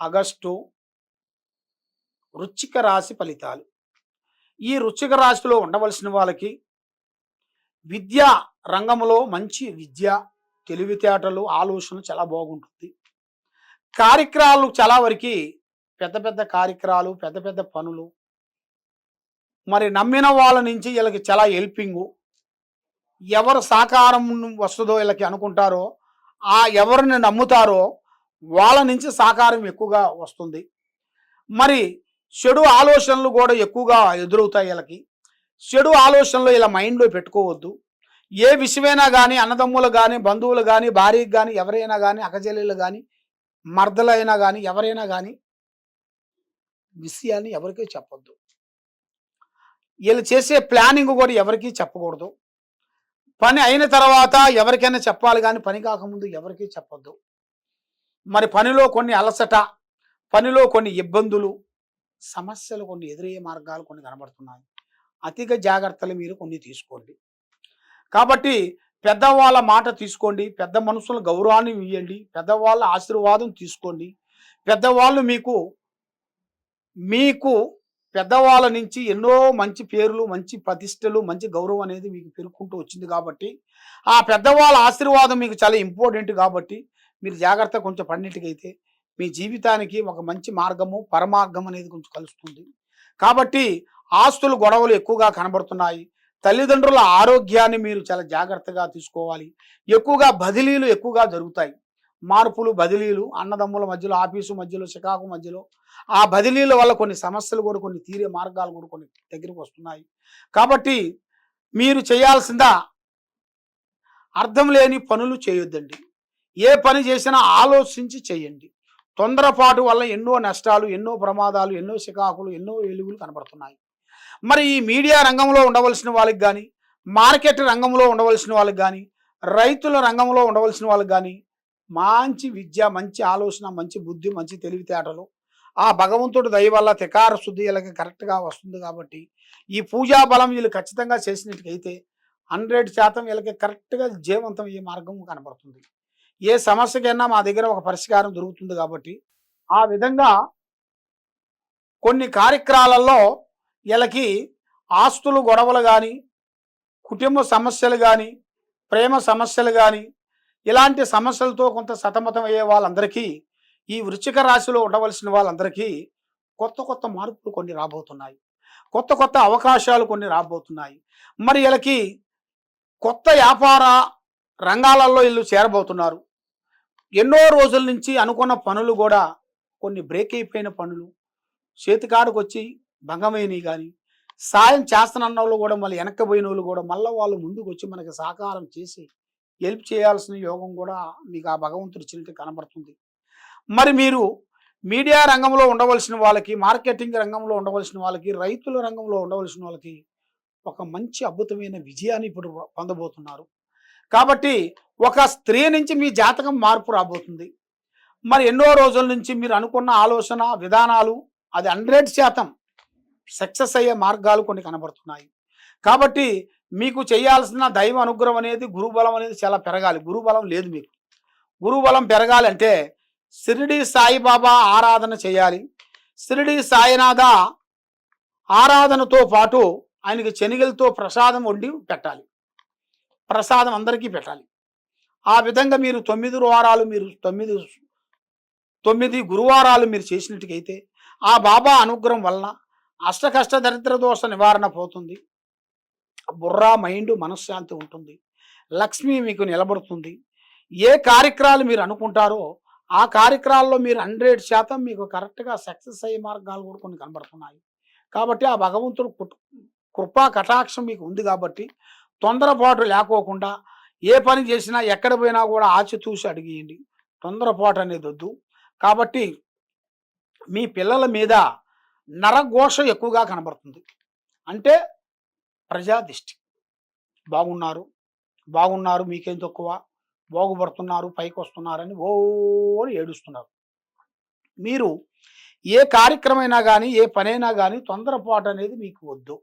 August వృచ్చిక రాశి ఫలితాలు. ఈ వృచ్చిక రాశిలో ఉండవలసిన వాళ్ళకి విద్యా రంగంలో మంచి విద్య తెలివితేటలు ఆలోచన చాలా బాగుంటుంది. కార్యక్రమాలు చాలా వరకు పెద్ద పెద్ద కార్యక్రమాలు పెద్ద పెద్ద పనులు మరి నమ్మిన వాళ్ళ నుంచి వీళ్ళకి చాలా హెల్పింగు. ఎవరు సహకారం వస్తుందో వీళ్ళకి అనుకుంటారో ఆ ఎవరిని నమ్ముతారో వాళ్ళ నుంచి సహకారం ఎక్కువగా వస్తుంది. మరి చెడు ఆలోచనలు కూడా ఎక్కువగా ఎదురవుతాయి వీళ్ళకి. చెడు ఆలోచనలు ఇలా మైండ్లో పెట్టుకోవద్దు. ఏ విషయమైనా కానీ అన్నదమ్ములు కానీ బంధువులు కానీ భార్యకి కానీ ఎవరైనా కానీ అకజల్లీలు కానీ మర్దలైనా కానీ ఎవరైనా కానీ విషయాన్ని ఎవరికీ చెప్పొద్దు. వీళ్ళు చేసే ప్లానింగ్ కూడా ఎవరికీ చెప్పకూడదు. పని అయిన తర్వాత ఎవరికైనా చెప్పాలి కానీ పని కాకముందు ఎవరికీ చెప్పొద్దు. మరి పనిలో కొన్ని అలసట పనిలో కొన్ని ఇబ్బందులు సమస్యలు కొన్ని ఎదురయ్యే మార్గాలు కొన్ని కనబడుతున్నాయి. అధిక జాగ్రత్తలు మీరు కొన్ని తీసుకోండి. కాబట్టి పెద్దవాళ్ళ మాట తీసుకోండి. పెద్ద మనుషుల గౌరవాన్ని ఇవ్వండి పెద్దవాళ్ళ ఆశీర్వాదం తీసుకోండి. పెద్దవాళ్ళు మీకు మీకు పెద్దవాళ్ళ నుంచి ఎన్నో మంచి పేర్లు మంచి ప్రతిష్టలు మంచి గౌరవం అనేది మీకు పెరుగుకుంటూ వచ్చింది కాబట్టి ఆ పెద్దవాళ్ళ ఆశీర్వాదం మీకు చాలా ఇంపార్టెంట్ కాబట్టి మీరు జాగ్రత్త కొంచెం పడినట్టుకైతే మీ జీవితానికి ఒక మంచి మార్గము పరమార్గం అనేది కొంచెం కలుస్తుంది. కాబట్టి ఆస్తులు గొడవలు ఎక్కువగా కనబడుతున్నాయి. తల్లిదండ్రుల ఆరోగ్యాన్ని మీరు చాలా జాగ్రత్తగా తీసుకోవాలి. ఎక్కువగా బదిలీలు ఎక్కువగా జరుగుతాయి. మార్పులు బదిలీలు అన్నదమ్ముల మధ్యలో ఆఫీసు మధ్యలో చికాకు మధ్యలో. ఆ బదిలీల వల్ల కొన్ని సమస్యలు కూడా కొన్ని తీరే మార్గాలు కూడా కొన్ని దగ్గరికి వస్తున్నాయి. కాబట్టి మీరు చేయాల్సిందా అర్థం లేని పనులు చేయొద్దండి. ఏ పని చేసినా ఆలోచించి చేయండి. తొందరపాటు వల్ల ఎన్నో నష్టాలు ఎన్నో ప్రమాదాలు ఎన్నో చికాకులు ఎన్నో వెలుగులు కనబడుతున్నాయి. మరి ఈ మీడియా రంగంలో ఉండవలసిన వాళ్ళకి కానీ మార్కెట్ రంగంలో ఉండవలసిన వాళ్ళకి కానీ రైతుల రంగంలో ఉండవలసిన వాళ్ళకి కానీ మంచి విద్య మంచి ఆలోచన మంచి బుద్ధి మంచి తెలివితేటలు. ఆ భగవంతుడి దయ వల్ల తెకార శుద్ధి వీళ్ళకి కరెక్ట్గా వస్తుంది కాబట్టి ఈ పూజా బలం వీళ్ళు ఖచ్చితంగా చేసినట్టుకైతే హండ్రెడ్ శాతం వీళ్ళకి కరెక్ట్గా జీవంతం ఈ మార్గం కనబడుతుంది. ఏ సమస్యకైనా మా దగ్గర ఒక పరిష్కారం దొరుకుతుంది కాబట్టి ఆ విధంగా కొన్ని కార్యక్రమాలలో వీళ్ళకి ఆస్తులు గొడవలు కానీ కుటుంబ సమస్యలు కానీ ప్రేమ సమస్యలు కానీ ఇలాంటి సమస్యలతో కొంత సతమతం అయ్యే వాళ్ళందరికీ ఈ వృచ్చిక రాశిలో ఉండవలసిన వాళ్ళందరికీ కొత్త కొత్త మార్పులు కొన్ని రాబోతున్నాయి. కొత్త కొత్త అవకాశాలు కొన్ని రాబోతున్నాయి. మరి వీళ్ళకి కొత్త వ్యాపార రంగాలలో వీళ్ళు చేరబోతున్నారు. ఎన్నో రోజుల నుంచి అనుకున్న పనులు కూడా కొన్ని బ్రేక్ అయిపోయిన పనులు. చేతికాడకు వచ్చి భంగమైనవి కానీ సాయం చేస్తున్న వాళ్ళు కూడా మళ్ళీ వెనక్కిపోయిన వాళ్ళు కూడా మళ్ళీ వాళ్ళు ముందుకు వచ్చి మనకి సహకారం చేసి హెల్ప్ చేయాల్సిన యోగం కూడా మీకు ఆ భగవంతుడు ఇచ్చినట్టు కనబడుతుంది. మరి మీరు మీడియా రంగంలో ఉండవలసిన వాళ్ళకి మార్కెటింగ్ రంగంలో ఉండవలసిన వాళ్ళకి రైతుల రంగంలో ఉండవలసిన వాళ్ళకి ఒక మంచి అద్భుతమైన విజయాన్ని ఇప్పుడు పొందబోతున్నారు. కాబట్టి ఒక స్త్రీ నుంచి మీ జాతకం మార్పు రాబోతుంది. మరి ఎన్నో రోజుల నుంచి మీరు అనుకున్న ఆలోచన విధానాలు అది హండ్రెడ్ శాతం సక్సెస్ అయ్యే మార్గాలు కొన్ని కనబడుతున్నాయి. కాబట్టి మీకు చేయాల్సిన దైవ అనుగ్రహం అనేది గురుబలం అనేది చాలా పెరగాలి. గురుబలం లేదు మీకు. గురుబలం పెరగాలంటే షిరిడి సాయిబాబా ఆరాధన చేయాలి. షిరిడి సాయినాథ ఆరాధనతో పాటు ఆయనకి శనిగలతో ప్రసాదం వండి పెట్టాలి. ప్రసాదం అందరికీ పెట్టాలి. ఆ విధంగా మీరు తొమ్మిది వారాలు మీరు తొమ్మిది తొమ్మిది గురువారాలు మీరు చేసినట్టుకైతే ఆ బాబా అనుగ్రహం వలన అష్టకష్ట దరిద్ర దోష నివారణ పోతుంది. బుర్రా మైండ్ మనశ్శాంతి ఉంటుంది. లక్ష్మి మీకు నిలబడుతుంది. ఏ కార్యక్రమాలు మీరు అనుకుంటారో ఆ కార్యక్రమాల్లో మీరు హండ్రెడ్ శాతం మీకు కరెక్ట్గా సక్సెస్ అయ్యే మార్గాలు కూడా కొన్ని కనబడుతున్నాయి. కాబట్టి ఆ భగవంతుడు కృపా కటాక్షం మీకు ఉంది కాబట్టి తొందరపాటు లేకోకుండా ఏ పని చేసినా ఎక్కడ పోయినా కూడా ఆచితూసి అడిగేయండి. తొందరపాటు అనేది వద్దు. కాబట్టి మీ పిల్లల మీద నరఘోష ఎక్కువగా కనబడుతుంది. అంటే ప్రజాదిష్టి. బాగున్నారు బాగున్నారు మీకేం తక్కువ బాగుపడుతున్నారు పైకి వస్తున్నారని ఓ ఏడుస్తున్నారు. మీరు ఏ కార్యక్రమైనా కానీ ఏ పనైనా కానీ తొందరపాటు అనేది మీకు వద్దు.